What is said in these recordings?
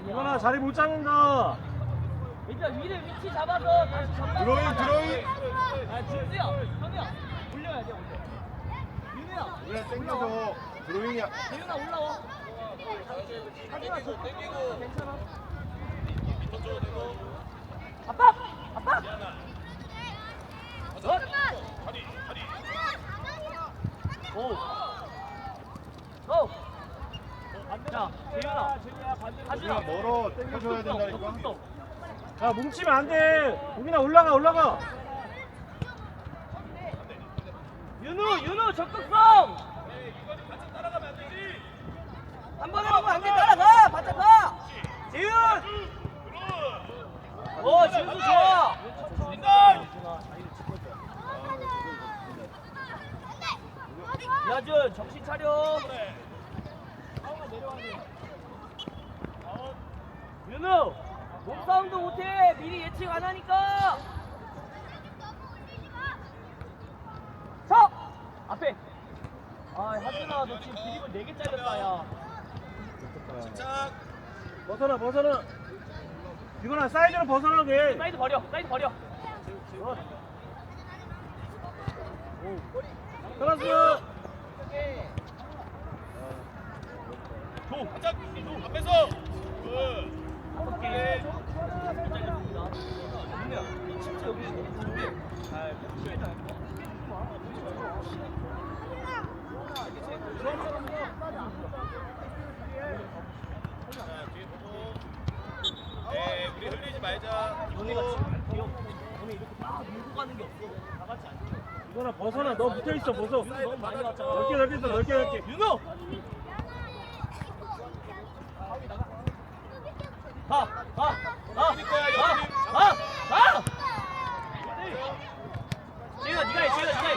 이거나 자리 못 잡는다. 일단 위를 위치 잡아서 다시 전방. 드로잉, 드로잉. 아 준수야, 현우야 올려야 돼 올려. 윤우야. 그래, 땡겨줘. 드로잉이야. 재윤아 올라와. 하준아 저 땡기고. 괜찮아. 밑에 줘, 되고. 아빠, 아빠. 어? 다리, 다리. 오. 고. 자, 재윤아. 하준아. 우리가 멀어. 땡겨줘야 된다니까. 또. 야 뭉치면 안 돼. 우민아 올라가 올라가. 윤우, 윤우 적극성. 한 번에 보면 안돼 따라가, 바짝 가. 재윤. 오, 준수 좋아. 야준 정신 차려. 윤우 몸싸움도 못해 미리 예측 안 하니까. 서 앞에. 아 하준아 너 지금 드리블 4개 잘렸다 야. 침착. 벗어나 벗어나. 이거나 사이즈로 벗어나게. 사이드 버려 사이드 버려. 클라스. 조. 조. 앞에서. 굿. 네. 이거나 벗어나. 너 붙어 있어 벗어. 넓게 넓게 있어 넓게 넓게. 윤우! 가! 가! 가! 여기 거야, 여기. 가! 가! 가! 지훈아 니가 해 지훈아 니가 해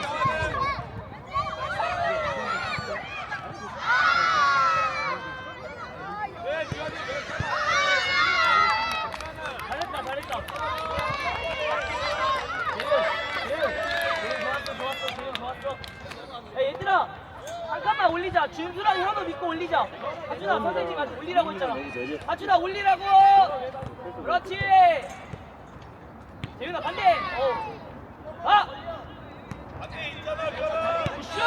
네, 주현이. 잘했다 잘했다 재훈 재훈 재훈 좋았어 좋았어 재훈 좋았어 야 얘들아 한 칸만 올리자 준수랑 현우 믿고 올리자 하준아 선생님 아직 올리라고 했잖아 올리라고 그렇지 재훈아 반대 어. 아 안돼 있잖아, 주현아. 슛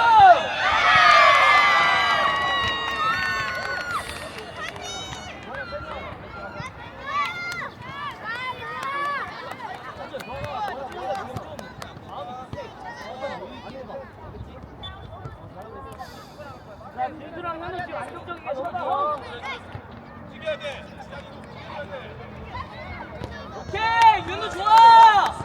자, 준수랑 현우 지금 안정적이게 쳐다. 이겨야 돼. 오케이, 윤우 좋아.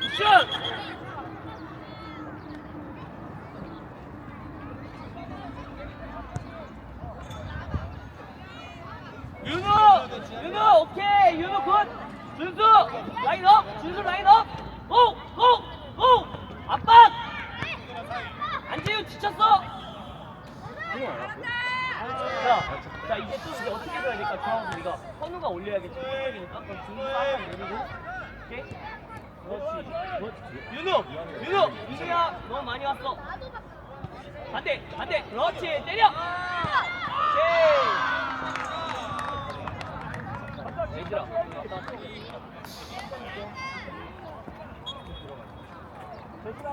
굿샷. 윤우, 윤우 오케이, 윤우 굿. 준수 라인업, 준수 라인업. 고, 고, 고. 압박. 안재윤 지쳤어. 자, 자 이제 또 이제 어떻게 해야 될까? 중앙에서 우리가 선우가 올려야겠지. 선우니까 준수 한번 내리고. 오케이. 윤우, 윤우, 윤우야 너무 많이 왔어. 반대, 반대. 그렇지. 때려. 오케이. 얘들아.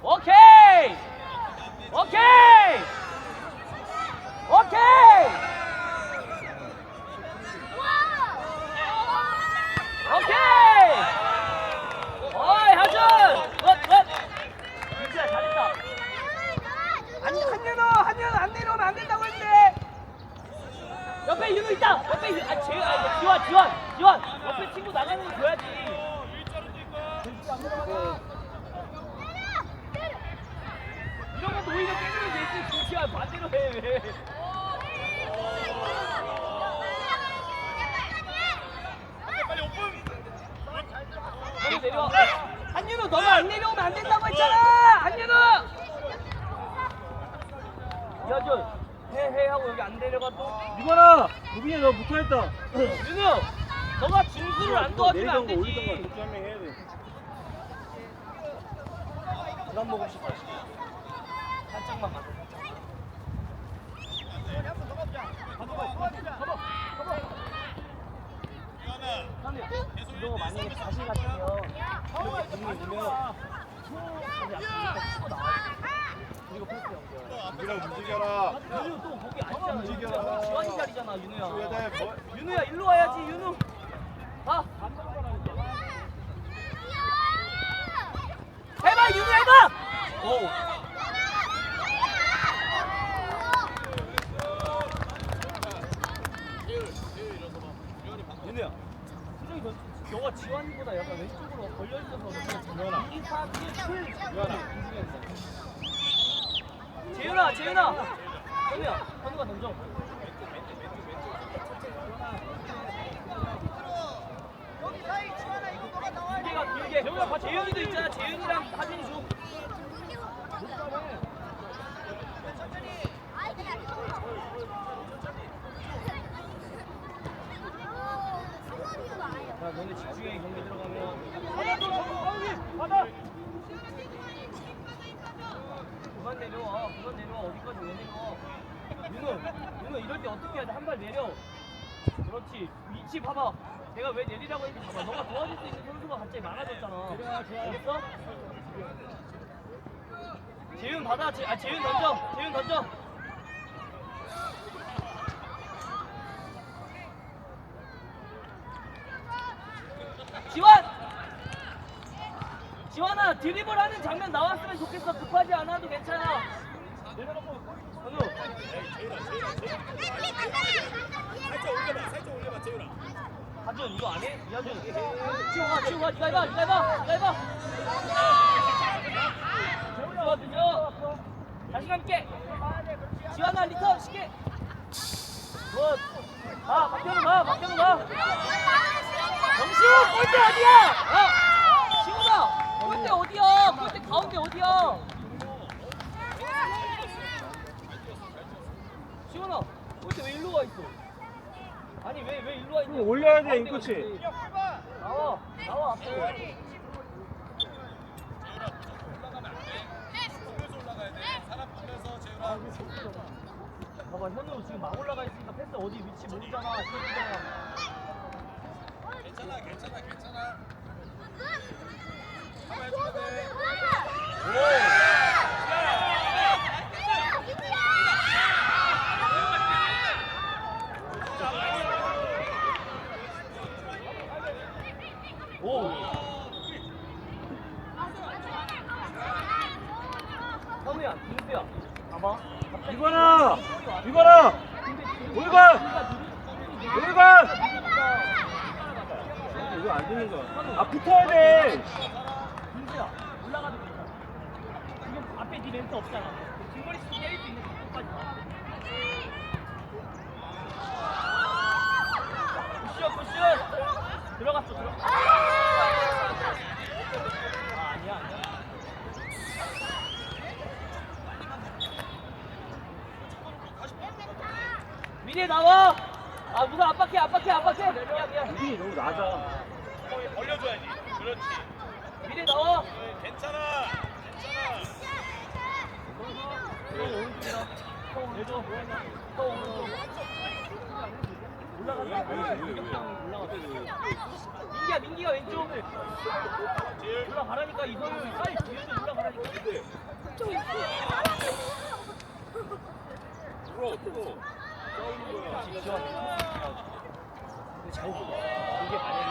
오케이! 오케이! 오케이! 오케이! 어이, 하준! 굿, 굿! 민수야, 잘했다. 아니, 한현아 안 내려오면 안 된다고 했는데! 옆에 윤우 있다! 옆에, 윤- 아, 재, 아, 지환, 지환, 지환! 옆에 친구 나가는 거 줘야지. 이런 것도 오히려 깨지면 되지, 진짜 반대로 해, 왜. 빨리 오픈. 너무 내려와. 한윤우 너무 안 내려오면 안 된다고 했잖아. 한윤우. 이하준 해 해 하고 여기 안 내려가 또. 이거라 우빈이 너 못하겠다 윤우 너가 준수를 안 도와주면 안 되지. 올리던가 그렇게 한명 해야 돼 그만 먹고 싶어. 살짝만 맞아. 이거 만약에 다시 같으면 이렇게 분이 오면 그냥 일단 치고 나와. 그리고 패스 연결. 유빈아 움직여라. 윤우 또 거기 앉잖아. 움직여라. 지환이 자리잖아, 윤우야. 돼. 뭐- 윤우야 일로 와야지, 윤우. 아, 해봐, 윤우 해봐. 오. 윤우야. 수정이 너, 너가 지환이보다 약간 왼쪽으로 걸려 있어서 그냥 2, 4, 7, 7. 재윤아, 재윤아. 현우야, 현우가 던져. 길게가 길게. 재윤아, 봐. 재윤이도 있잖아. 재윤이랑 하진이 줘. 너네 집중해 경기 들어가면. 받아. 그만 내려와. 그만 내려와. 어디까지 왜 내려와? 윤호, 윤호 이럴 때 어떻게 해야 돼? 한 발 내려. 그렇지. 위치 봐봐. 내가 왜 내리라고 했는지 봐봐. 너가 도와줄 수 있는 선수가 갑자기 많아졌잖아. 됐어? 재윤 받아. 재, 아 재윤 던져. 재윤 던져. 지환! 지환아 드리블 하는 장면 나왔으면 좋겠어. 급하지 않아도 괜찮아. 현우 살짝 올려봐. 살짝 올려봐. 재윤아. 하준 이거 안 해? 이하준 치우가 치우가 니가 해봐 니가 해봐. 니가 해봐 자신감 있게 지환아 리턴 쉽게 굿아 박현우 가 박현우 가. 정신 골대 어디야! 야 지훈아 골대 어디야 골대 가운데 어디야 지훈아 골대 왜 일로 가 있어 아니 왜 왜 일로 와 있냐 올려야 돼, 인코치. 나와 나와 앞에 봐봐 현우 지금 막 올라가 있으니까 패스 어디 위치 모르잖아 모르잖아 괜찮아. 괜찮아. 괜찮아. 来左手对外 들어갔어 들어 아 아니야 아니야 미래 나와 아 무슨 압박해 압박해 압박해 미안 너무 낮아 거기 벌려줘야지. 그렇지. 미래 나와 괜찮아. 괜찮아. 형 오른쪽이다. 형 오른쪽. 형 오른쪽. 민기야, 민기가 왼쪽. 올라가라니까 이선우. 빨리 뒤에서 올라가라니까. 풀어 풀어 싸우는 거야 지금 근데 잘 보고 이게 만약에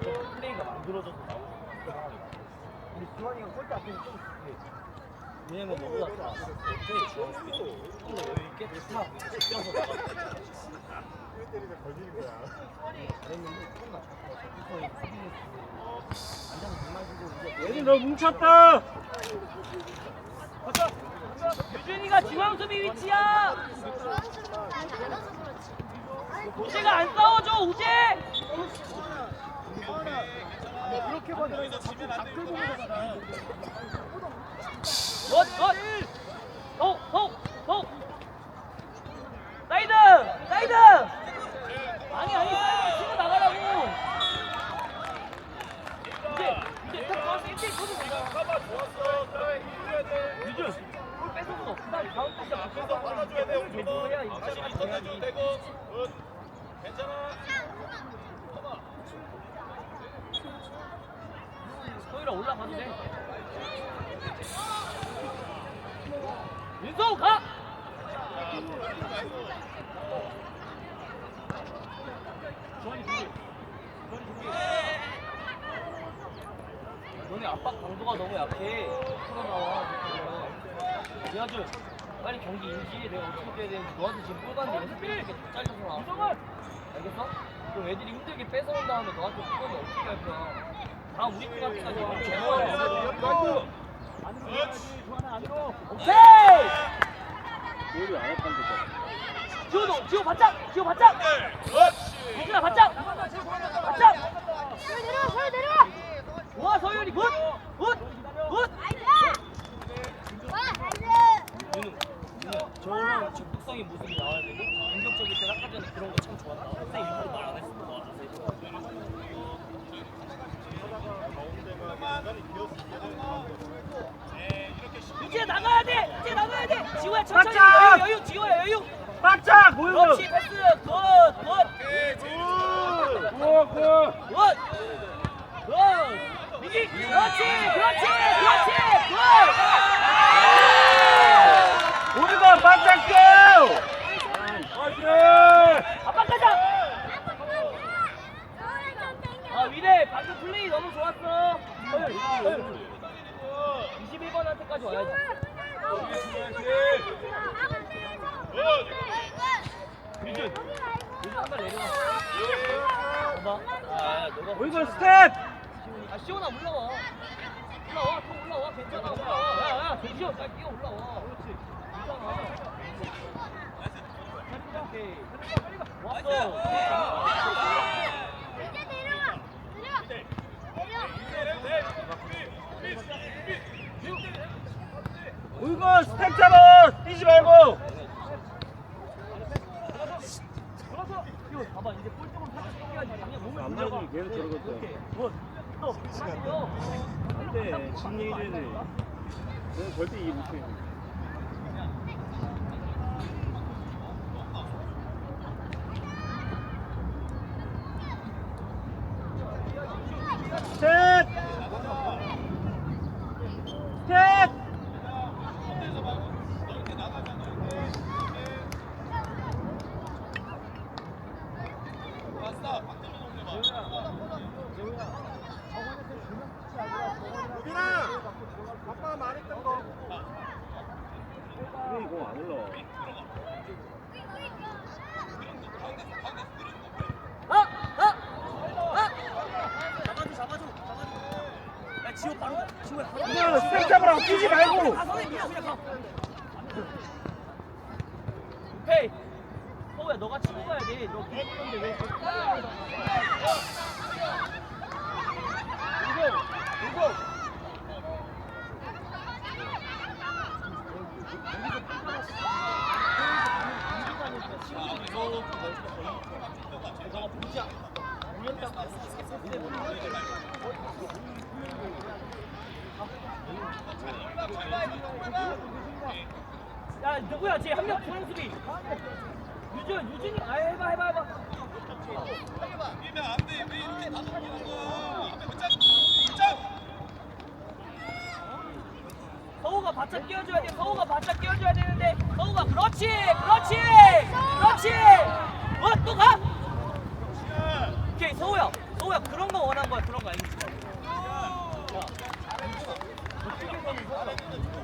그 플레이가 만들어져서 나오니까 우리 주환이가 골대 앞에서 좀 그래. 왜냐면 너보다 더 좀더 여유 있게 좋다 뛰어서 앉아서 물 마시고 이제 얘들 너 뭉쳤다! 유준이가 중앙 수비 위치야! 우재가 안 싸워줘 우재! 이렇게 자꾸 잡글 보는 거잖아헛헛헛 사이드 사이드 아니 아니 사이드 치고 나가라고 이제 이제 딱 나와서 1대1 쳐도 되잖아 가봐 좋았어 그래 이겨야 돼 유준 골 뺏어서 그다음 앞에서 받아줘야 돼 오른쪽으로 다시 인정까지 리턴 해줘도 돼야지 되고. 굿. 괜찮아? 소율아 올라가도 돼. 윤성 가! 준비 준비 너네 압박 강도가 너무 약해. 풀어 나와. 이하준 빨리 경기 인지해 내가 어떻게 해야 되는지 너한테 지금 볼 봤는데 연습해 다 잘려서 나와 알겠어? 그럼 애들이 힘들게 뺏어온 다음에 너한테 그거는 어떻게 할 거야? 다음 우리 팀 같은 거 지금 제발. 오케이! 얘를 안 했던 거잖아 지호도 지호 바짝! 지호 바짝! 그렇지 예준아 바짝 바짝! 서울 내려 와 서울 내려와 좋아 서율이 굿굿굿 와 나이스 윤우 윤우 저런 적극성의 모습이 나와야 되고 공격적일 때 아까 전에 그런 거 참 좋았다 선생님 일부러 말 안 했을 거 이제 나가야 돼 이제 나가야 돼 지호야 천천히! 여유 여유 지호야 여유 바짝 모여 그렇지 패스 굿 굿 우와 그 굿! 굿! 민기! 그렇지! 그렇지! 그렇지! 굿! 우리가 바짝 뛰어 화이팅 아빠 가자! 아, 위래! 방금 플레이 너무 좋았어! 21번한테까지 와야지. 유준! 유준 한발 내려와. 봐봐. 아, 너가. 우리가 스텝 아, 시원아, 올라와. 올라와, 또 올라와. 괜찮아, 올라와. 야, 야, 정시원, 빨리 뛰어 올라와. 그렇지. 우리가 스텝 잡아 뛰지 말고 이거 봐봐 이제 꼴등으로 살짝 당겨야지 그냥 몸을 안. 맞으면 계속 저러거든. 이렇게 너 당겨 안돼 진 얘기를 해 내가 절대 이해 못해 스텝 스텝 유빈아 아빠가 말했던 거 이거 이거 안 올라와 아! 아! 아! 잡아줘 잡아줘 잡아줘 야 지호 바로 지호야 바로 이거 잡으라고 뛰지 말고. 가 오케이. 서우야 너가 치고 가야 돼너 무조건데 왜 이렇게 이거 이거 너가 보지 않아. 우연찮게 근데 야 누구야 쟤 한명 중앙 수비 유준 유준이 아 해봐 해봐 해봐 뛰면 안 돼 왜 이렇게 다 넘기는 거야 붙잡 붙잡 서우가 바짝 끼워줘야 돼. 서우가 바짝 끼워줘야 되는데 서우가 그렇지, 그렇지, 그렇지. 어, 또 가. 오케이, 서우야, 서우야 그런 거 원한 거야, 그런 거 알겠지? 자, 저쪽에서는 서우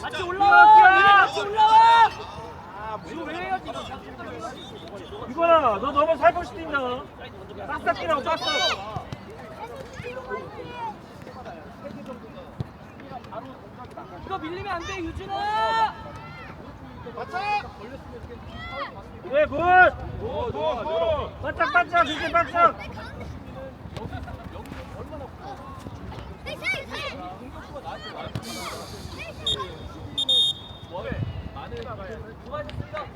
같이 올라와! 같이 올라와! 이거 왜 해야지? 이거. 이거야 너 너무 살포시 뛴다 싹싹 뛰라고 싹싹 이거 밀리면 안 돼, 유준아! 예 굿! 바짝 바짝 이제 바짝 공격수가 나왔을 때 많은 두 가지 습니다.